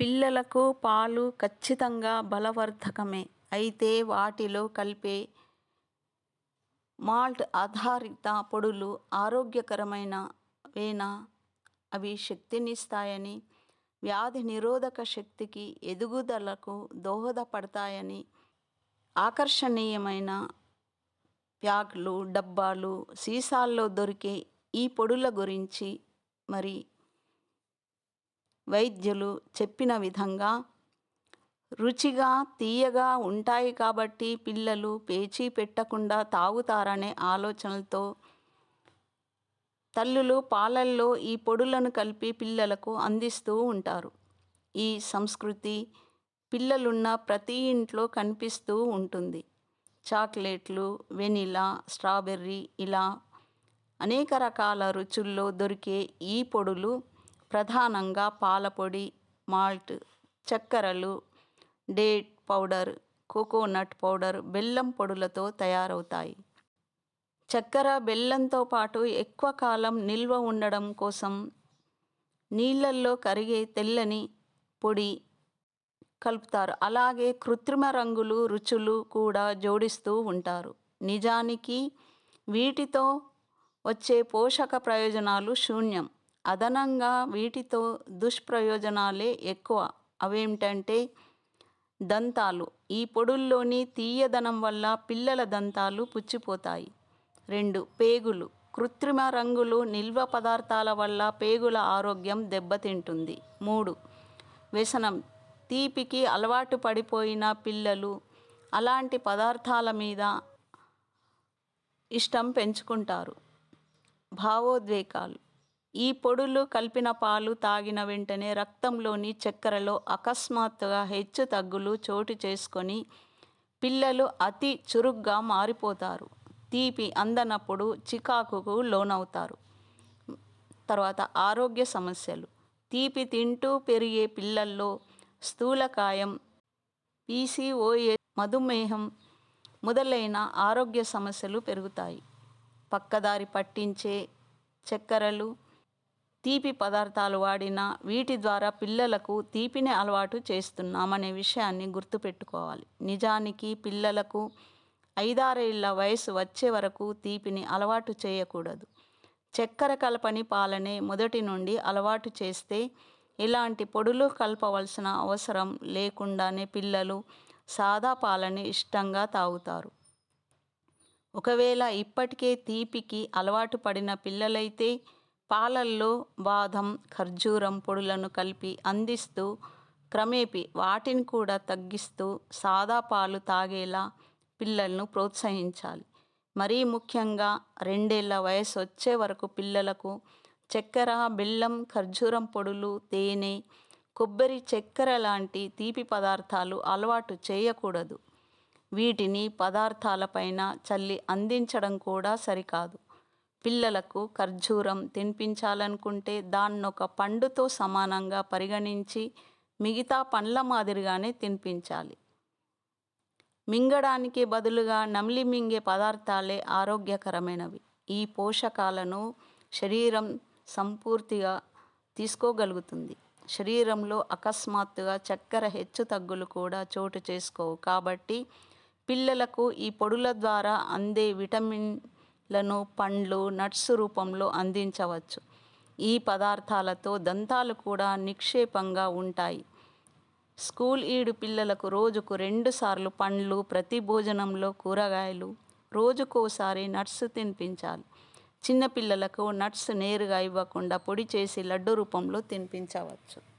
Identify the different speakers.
Speaker 1: పిల్లలకు పాలు ఖచ్చితంగా బలవర్ధకమే. అయితే వాటిలో కలిపే మాల్ట్ ఆధారిత పొడులు ఆరోగ్యకరమైనవేనా? అవి శక్తినిస్తాయని, వ్యాధి నిరోధక శక్తికి, ఎదుగుదలకు దోహదపడతాయని ఆకర్షణీయమైన ప్యాక్లు, డబ్బాలు, సీసాల్లో దొరికే ఈ పొడుల గురించి మరి వైద్యులు చెప్పిన విధంగా రుచిగా, తీయగా ఉంటాయి కాబట్టి పిల్లలు పేచీ పెట్టకుండా తాగుతారనే ఆలోచనలతో తల్లులు పాలల్లో ఈ పొడులను కలిపి పిల్లలకు అందిస్తూ ఉంటారు. ఈ సంస్కృతి పిల్లలున్న ప్రతి ఇంట్లో కనిపిస్తూ ఉంటుంది. చాక్లెట్లు, వెనిలా, స్ట్రాబెర్రీ ఇలా అనేక రకాల రుచుల్లో దొరికే ఈ పొడులు ప్రధానంగా పాలపొడి, మాల్ట్, చక్కెరలు, డేట్ పౌడర్, కోకోనట్ పౌడర్, బెల్లం పొడులతో తయారవుతాయి. చక్కెర, బెల్లంతో పాటు ఎక్కువ కాలం నిల్వ ఉండడం కోసం నీళ్ళల్లో కరిగే తెల్లని పొడి కలుపుతారు. అలాగే కృత్రిమ రంగులు, రుచులు కూడా జోడిస్తూ ఉంటారు. నిజానికి వీటితో వచ్చే పోషక ప్రయోజనాలు శూన్యం. అదనంగా వీటితో దుష్ప్రయోజనాలే ఎక్కువ. అవేంటంటే దంతాలు ఈ పొడుల్లోని తీయదనం వల్ల పిల్లల దంతాలు పుచ్చిపోతాయి. రెండు పేగులు కృత్రిమ రంగులు, నిల్వ పదార్థాల వల్ల పేగుల ఆరోగ్యం దెబ్బతింటుంది. మూడు వ్యసనం తీపికి అలవాటు పడిపోయిన పిల్లలు అలాంటి పదార్థాల మీద ఇష్టం పెంచుకుంటారు. భావోద్వేగాలు ఈ పొడులు కలిపిన పాలు తాగిన వెంటనే రక్తంలోని చక్కెరలో అకస్మాత్తుగా హెచ్చు తగ్గులు చోటు చేసుకొని పిల్లలు అతి చురుగ్గా మారిపోతారు. తీపి అందనప్పుడు చికాకుకు లోనవుతారు. తర్వాత ఆరోగ్య సమస్యలు తీపి తింటూ పెరిగే పిల్లల్లో స్థూలకాయం, పీసీఓఏ మధుమేహం మొదలైన ఆరోగ్య సమస్యలు పెరుగుతాయి. పక్కదారి పట్టించే చక్కెరలు, తీపి పదార్థాలు వాడినా వీటి ద్వారా పిల్లలకు తీపిని అలవాటు చేస్తున్నామనే విషయాన్ని గుర్తుపెట్టుకోవాలి. నిజానికి పిల్లలకు ఐదారేళ్ళ వయసు వచ్చే వరకు తీపిని అలవాటు చేయకూడదు. చక్కెర కలపని పాలనే మొదటి నుండి అలవాటు చేస్తే ఎలాంటి పొడులు కలపవలసిన అవసరం లేకుండానే పిల్లలు సాదా పాలని ఇష్టంగా తాగుతారు. ఒకవేళ ఇప్పటికే తీపికి అలవాటు పడిన పిల్లలైతే పాలల్లో బాదం, ఖర్జూరం పొడులను కలిపి అందిస్తూ క్రమేపీ వాటిని కూడా తగ్గిస్తూ సాదా పాలు తాగేలా పిల్లలను ప్రోత్సహించాలి. మరీ ముఖ్యంగా రెండేళ్ళ వయసొచ్చే వరకు పిల్లలకు చక్కెర, బెల్లం, ఖర్జూరం పొడులు, తేనె, కొబ్బరి చక్కెర లాంటి తీపి పదార్థాలు అలవాటు చేయకూడదు. వీటిని పదార్థాలపైన చల్లి అందించడం కూడా సరికాదు. పిల్లలకు ఖర్జూరం తినిపించాలనుకుంటే దాన్నొక పండుతో సమానంగా పరిగణించి మిగతా పండ్ల మాదిరిగానే తినిపించాలి. మింగడానికి బదులుగా నమిలి మింగే పదార్థాలే ఆరోగ్యకరమైనవి. ఈ పోషకాలను శరీరం సంపూర్తిగా తీసుకోగలుగుతుంది. శరీరంలో అకస్మాత్తుగా చక్కెర హెచ్చు తగ్గులు కూడా చోటు చేసుకోవు. కాబట్టి పిల్లలకు ఈ పొడుల ద్వారా అందే విటమిన్ లను పండ్లు, నట్స్ రూపంలో అందించవచ్చు. ఈ పదార్థాలతో దంతాలు కూడా నిక్షేపంగా ఉంటాయి. స్కూల్ ఈడు పిల్లలకు రోజుకు రెండుసార్లు పండ్లు, ప్రతి భోజనంలో కూరగాయలు, రోజుకోసారి నట్స్ తినిపించాలి. చిన్నపిల్లలకు నట్స్ నేరుగా ఇవ్వకుండా పొడి చేసి లడ్డు రూపంలో తినిపించవచ్చు.